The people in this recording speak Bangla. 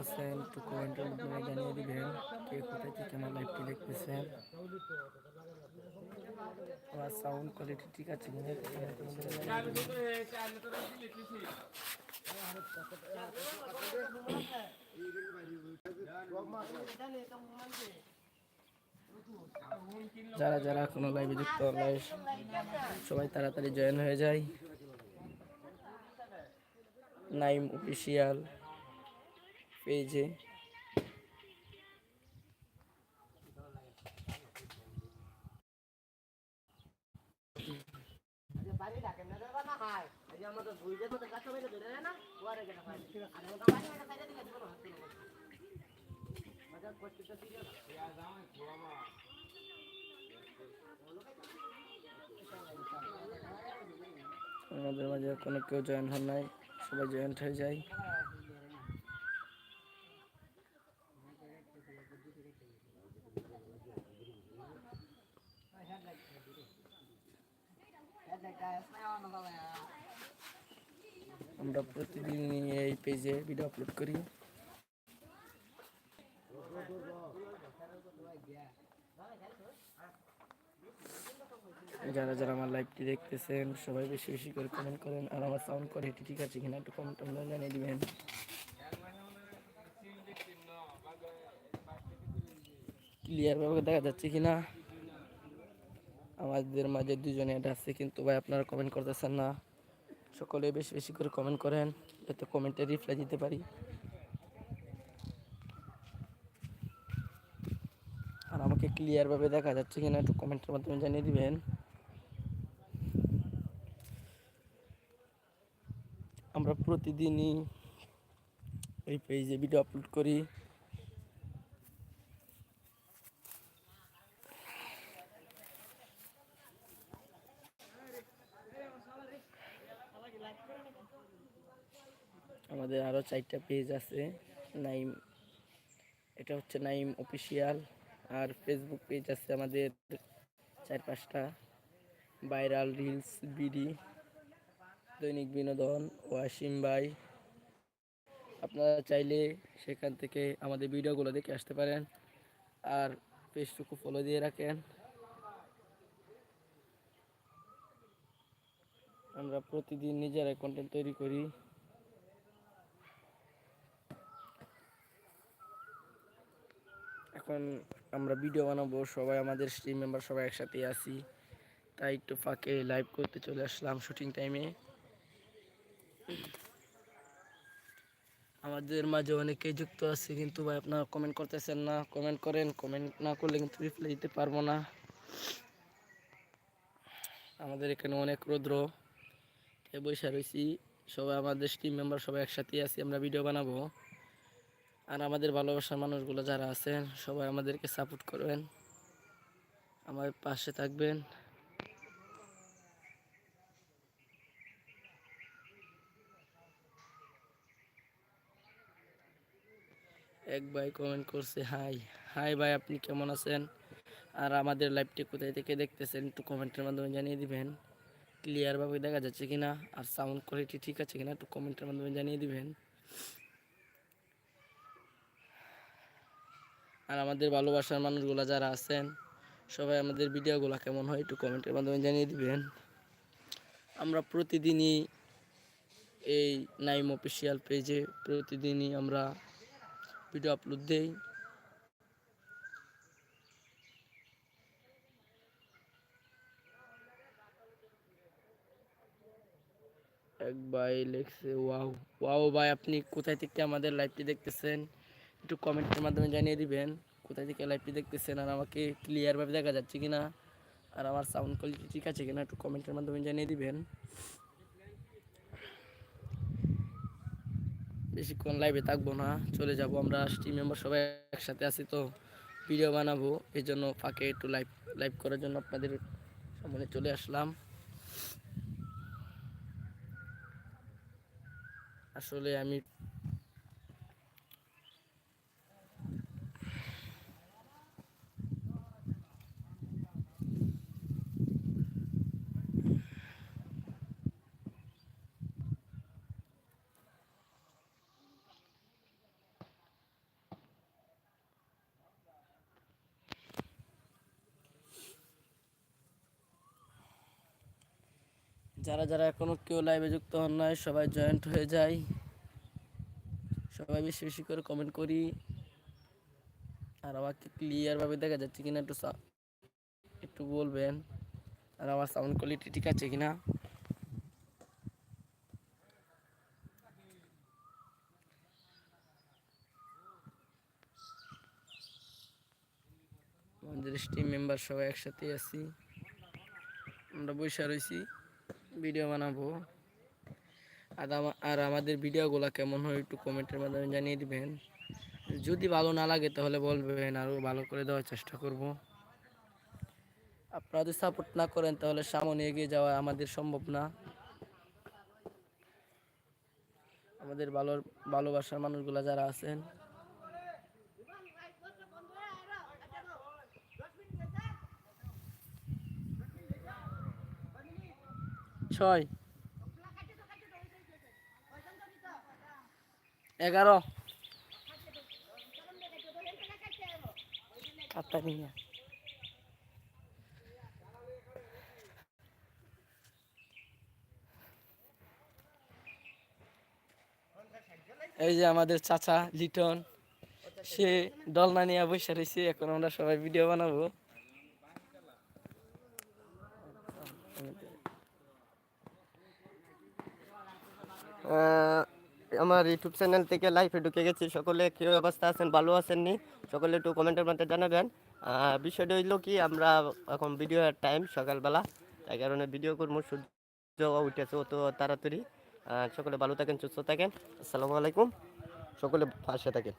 আছেন? একটু কমেন্টের মাধ্যমে জানিয়ে দিবেন কে কোথায় থেকে আমার লাইভটি দেখতেছেন? আমার সাউন্ড কোয়ালিটি ঠিক আছে। যারা যারা কোনো লাইভে যুক্ত সবাই তাড়াতাড়ি জয়েন হয়ে যায়। নাইম অফিসিয়াল পেজে আমাদের মাঝে কোনো কেউ জয়েন হন নাই সবাই জয়েন্ট হয়ে যায়। আমরা প্রতিদিন এই পেজে ভিডিও আপলোড করি। যারা যারা আমার লাইভটি দেখতেছেন, সবাই বেশি বেশি করে কমেন্ট করেন। আর আমার সাউন্ড কোয়ালিটি ঠিক আছে কিনা একটু কমেন্ট আমরা জানিয়ে দিবেন। ক্লিয়ারভাবে দেখা যাচ্ছে কিনা? আমাদের মাঝে দুজনে এটা আছে, কিন্তু ভাই আপনারা কমেন্ট করতেছেন না। সকলে বেশি বেশি করে কমেন্ট করেন, যাতে কমেন্টে রিপ্লাই দিতে পারি। আর আমাকে ক্লিয়ারভাবে দেখা যাচ্ছে কিনা একটু কমেন্টের মাধ্যমে জানিয়ে দিবেন। আমরা প্রতিদিনই এই পেজে ভিডিও আপলোড করি। আমাদের আরও চারটা পেজ আছে। নাইম, এটা হচ্ছে নাইম অফিসিয়াল আর ফেসবুক পেজ আছে আমাদের চার পাঁচটা। ভাইরাল রিলস বিডি দৈনিক বিনোদন, ওয়াসিম ভাই। আপনারা চাইলে সেখান থেকে আমাদের ভিডিওগুলো দেখে আসতে পারেন। আর পেজটুকু ফলো দিয়ে রাখেন। আমরা প্রতিদিন নিজেরাই কন্টেন্ট তৈরি করি। এখন আমরা ভিডিও বানাবো, সবাই আমাদের স্ট্রিম মেম্বার সবাই একসাথে আছি। তাই একটু ফাঁকে লাইভ করতে চলে আসলাম শুটিং টাইমে আমাদের মাঝে অনেকেই যুক্ত আছে, কিন্তু ভাই আপনারা কমেন্ট করতেছেন না। কমেন্ট করেন কমেন্ট না করলে কিন্তু রিপ্লাই দিতে পারব না। আমাদের এখানে অনেক রৌদ্র। বসে রয়েছি সবাই আমাদের টিম মেম্বার সবাই একসাথে আছি, আমরা ভিডিও বানাবো। আর আমাদের ভালোবাসার মানুষগুলো যারা আছেন, সবাই আমাদেরকে সাপোর্ট করবেন। আমার পাশে থাকবেন। এক ভাই কমেন্ট করছে হাই হাই ভাই, আপনি কেমন আছেন? আর আমাদের লাইভটি কোথায় থেকে দেখতেছেন, একটু কমেন্টের মাধ্যমে জানিয়ে দিবেন। ক্লিয়ারভাবে দেখা যাচ্ছে কিনা? আর সাউন্ড কোয়ালিটি ঠিক আছে কিনা? একটু কমেন্টের মাধ্যমে জানিয়ে দিবেন। আর আমাদের ভালোবাসার মানুষগুলো যারা আছেন, সবাই আমাদের ভিডিওগুলো কেমন হয় একটু কমেন্টের মাধ্যমে জানিয়ে দিবেন। আমরা প্রতিদিনই এই নাইম অফিসিয়াল পেজে প্রতিদিনই আমরা ভিডিও আপলোড দেই। এক ভাই লেখছে, ওয়াও ওয়াও ভাই, আপনি কোথায় থেকে আমাদের লাইভটি দেখতেছেন? একটু কমেন্টের মাধ্যমে জানিয়ে দিবেন কোথায় থেকে লাইভটি দেখতেছেন আর আমাকে ক্লিয়ারভাবে দেখা যাচ্ছে কিনা আর আমার সাউন্ড কোয়ালিটি ঠিক আছে কিনা একটু কমেন্টের মাধ্যমে জানিয়ে দিবেন। বেশিক্ষণ লাইভে থাকব না, চলে যাব আমরা টিম মেম্বার সবাই একসাথে আছি তো ভিডিও বানাবো, এই জন্য ফাঁকে একটু লাইভ লাইভ করার জন্য আপনাদের সামনে চলে আসলাম। আসলে আমি যারা যারা এখনও কেউ লাইভে যুক্ত হন নাই, সবাই জয়েন্ট হয়ে যায় সবাই বেশি বেশি করে কমেন্ট করি। আর আমাকে ক্লিয়ারভাবে দেখা যাচ্ছে কিনা একটু একটু বলবেন। আর আমার সাউন্ড কোয়ালিটি ঠিক আছে কিনা? আমাদের টিম মেম্বার সবাই একসাথে আছি। আমরা বসে রয়েছি ভিডিও বানাবো। আর আর আমাদের ভিডিওগুলো কেমন হয় একটু কমেন্টের মাধ্যমে জানিয়ে দিবেন। যদি ভালো না লাগে তাহলে বলবেন আরও ভালো করে দেওয়ার চেষ্টা করব। আপনারা যদি সাপোর্ট না করেন তাহলে সামনে এগিয়ে যাওয়া আমাদের সম্ভব না। আমাদের ভালো ভালোবাসার মানুষগুলো যারা আছেন ছয়। এগারো। এই যে আমাদের চাচা লিটন, সে দলনা নিয়ে বসে রয়েছে, এখন আমরা সবাই ভিডিও বানাবো। আমার ইউটিউব চ্যানেল থেকে লাইফে ঢুকে গেছি। সকলে কী অবস্থা আছেন, ভালো আছেন নি সকলে একটু কমেন্টের মধ্যে জানাবেন। বিষয়টা হইল কি, আমরা এখন ভিডিও টাইম সকালবেলা। তাই কারণে ভিডিও করব, সূর্য উঠেছে অত তাড়াতাড়ি। সকলে ভালো থাকেন, সুস্থ থাকেন। আসসালামু আলাইকুম। সকলে পাশে থাকেন।